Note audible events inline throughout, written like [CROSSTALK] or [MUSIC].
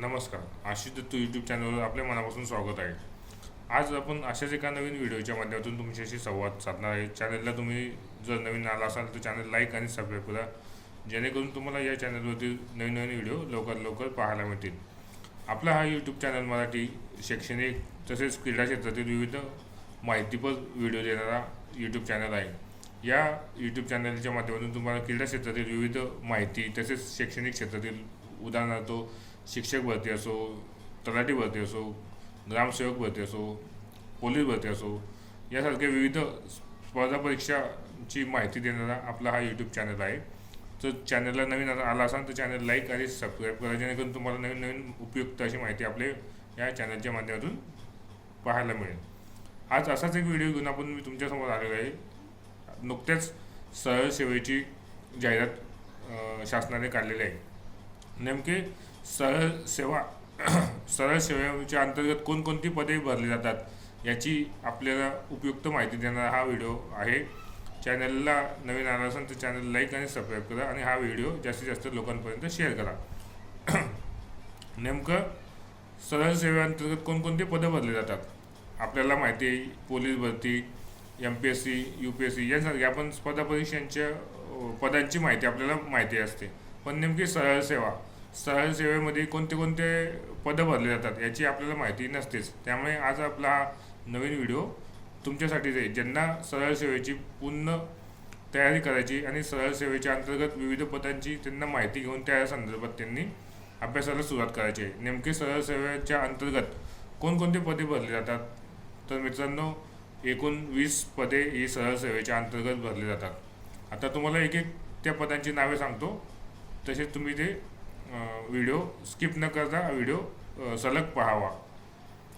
नमस्कार. आशिष दत्तू यूट्यूब चॅनलवर आपल्या मनापासून स्वागत आहे. आज आपण अशाच एका नवीन व्हिडिओच्या माध्यमातून तुमच्याशी संवाद साधणार आहे. चॅनलला तुम्ही जर नवीन आला असाल तर चॅनल लाईक आणि सबस्क्राईब करा. जेणेकरून तुम्हाला या चॅनलवरती नवीन नवीन व्हिडिओ लवकर लवकर पाहायला मिळतील. आपला हा यूट्यूब चॅनल मराठी शैक्षणिक तसेच क्रीडा क्षेत्रातील विविध माहितीपर व्हिडिओ देणारा यूट्यूब चॅनल आहे. या यूट्यूब चॅनलच्या माध्यमातून तुम्हाला क्रीडा क्षेत्रातील विविध माहिती तसेच शैक्षणिक क्षेत्रातील उदाहरणार्थ शिक्षक भरती असो तलाठी भरती असो ग्रामसेवक भरती असो पोलीस भरती असो यासारख्या विविध स्पर्धा परीक्षाची माहिती देणारा आपला हा यूट्यूब चॅनल आहे. तर चॅनलला नवीन आता आला असाल तर चॅनल लाईक आणि सबस्क्राईब करा जेणेकरून तुम्हाला नवीन नवीन उपयुक्त अशी माहिती आपले या चॅनलच्या माध्यमातून पाहायला मिळेल. आज असाच एक व्हिडिओ घेऊन आपण मी तुमच्यासमोर आलेलो आहे. नुकत्याच सरळ सेवेची जाहिरात शासनाने काढलेली आहे. नेमके सरळ सेवा [CLEARS THROAT] सरळ सेवेच्या अंतर्गत कोणकोणती पदे भरली जातात याची आपल्याला उपयुक्त माहिती देणारा हा व्हिडिओ आहे. चॅनलला नवीन आला असेल तर चॅनल लाईक आणि सबस्क्राईब करा आणि हा व्हिडिओ जास्तीत जास्त लोकांपर्यंत शेअर करा. [CLEARS THROAT] नेमकं सरळ सेवेअंतर्गत कोणकोणती पदं भरली जातात आपल्याला माहिती आहे पोलीस भरती M P S C U P S C यासारख्या आपण स्पर्धा परीक्षांच्या पदांची माहिती आपल्याला माहिती असते. पण नेमकी सरळ सेवा सरळ सेवेमध्ये कोणते कोणते पदं भरले जातात याची आपल्याला माहिती नसतेच. त्यामुळे आज आपला हा नवीन व्हिडिओ तुमच्यासाठीच आहे ज्यांना सरळ सेवेची पूर्ण तयारी करायची आणि सरळ सेवेच्या अंतर्गत विविध पदांची त्यांना माहिती घेऊन त्या संदर्भात त्यांनी अभ्यासाला सुरुवात करायची आहे. नेमके सरळ सेवेच्या अंतर्गत कोणकोणते पदे भरले जातात? तर मित्रांनो एकूण वीस पदे ही सरळ सेवेच्या अंतर्गत भरले जातात. आता तुम्हाला एक एक त्या पदांची नावे सांगतो. तसेच तुम्ही ते व्हिडिओ स्किप न करता व्हिडिओ सलग पाहावा.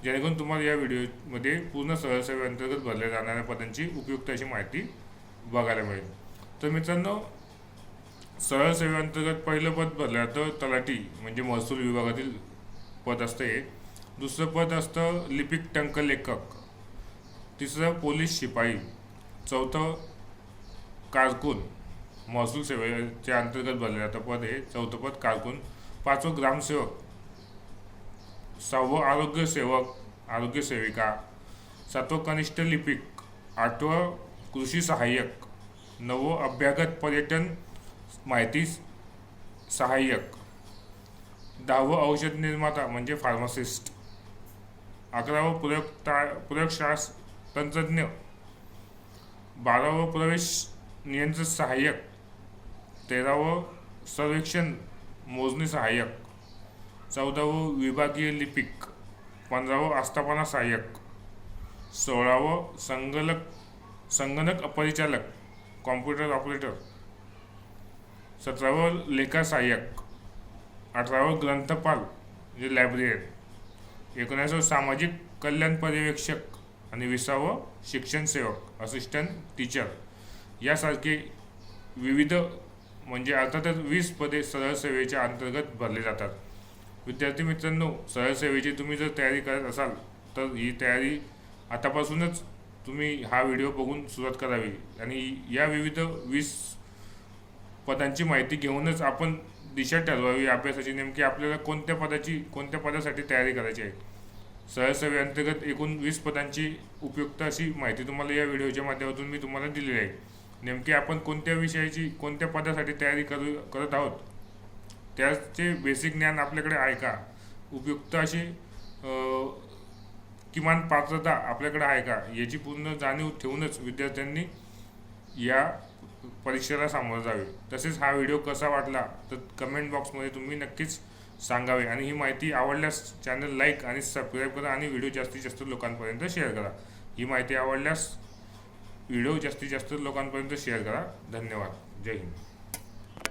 जेणेकरून तुम्हाला या व्हिडिओमध्ये पूर्ण सहसेवेअंतर्गत भरल्या जाणाऱ्या पदांची उपयुक्त अशी माहिती बघायला मिळेल. तर मित्रांनो सरळ सेवेअंतर्गत पहिलं पद भरलं जातं तलाठी म्हणजे महसूल विभागातील पद असतं हे. दुसरं पद असतं लिपिक टंकलेखक तिसरं पोलीस शिपाई. चौथं कारकून महसूल सेवेच्या अंतर्गत भरलं जातं पद हे चौथं पद कारकून पाचवं ग्रामसेवक. सहावं आरोग्य सेवक आरोग्य सेविका. सातवं कनिष्ठ लिपिक. आठवं कृषी सहाय्यक. नवं अभ्यागत पर्यटन माहिती सहाय्यक. दहावं औषध निर्माता म्हणजे फार्मासिस्ट. अकरावं प्रयोगता प्रयोगशास तंत्रज्ञ. बारावं प्रवेश नियंत्रण सहाय्यक. तेरावं सर्वेक्षण मोजणी सहाय्यक. चौदावं विभागीय लिपिक. पंधरावं आस्थापना सहाय्यक. सोळावं संगणक संगणक अपरिचालक कॉम्प्युटर ऑपरेटर. सतरावं लेखा सहाय्यक. अठरावं ग्रंथपाल म्हणजे लायब्ररीयन. एकोणीसावं सामाजिक कल्याण पर्यवेक्षक आणि विसावं शिक्षण सेवक असिस्टंट टीचर. यासारखे विविध म्हणजे अर्थातच वीस पदे सरळ सेवेच्या अंतर्गत भरले जातात. विद्यार्थी मित्रांनो सरळ सेवेची तुम्ही जर तयारी करत असाल तर ही तयारी आतापासूनच तुम्ही हा व्हिडिओ बघून सुरुवात करावी. आणि या विविध वीस पदांची माहिती घेऊनच आपण दिशा ठरवावी. अभ्यासाची नेमकी आपल्याला कोणत्या पदाची कोणत्या पदासाठी तयारी करायची आहे? सरळ एकूण वीस पदांची उपयुक्त अशी माहिती तुम्हाला या व्हिडिओच्या माध्यमातून मी तुम्हाला दिलेली आहे. नेमकी आपण कोणत्या विषयाची कोणत्या पदासाठी तयारी करू करत आहोत त्याचे बेसिक ज्ञान आपल्याकडे आहे का? उपयुक्त अशी किमान पात्रता आपल्याकडे आहे का? याची पूर्ण जाणीव ठेवूनच विद्यार्थ्यांनी या परीक्षेला सामोरं जावे. तसेच हा व्हिडिओ कसा वाटला तर कमेंट बॉक्समध्ये तुम्ही नक्कीच सांगावे. आणि ही माहिती आवडल्यास चॅनल लाईक आणि सबस्क्राईब करा आणि व्हिडिओ जास्तीत जास्त लोकांपर्यंत शेअर करा. ही माहिती आवडल्यास व्हिडिओ जास्तीत जास्त लोकांपर्यंत शेअर करा. धन्यवाद. जय हिंद.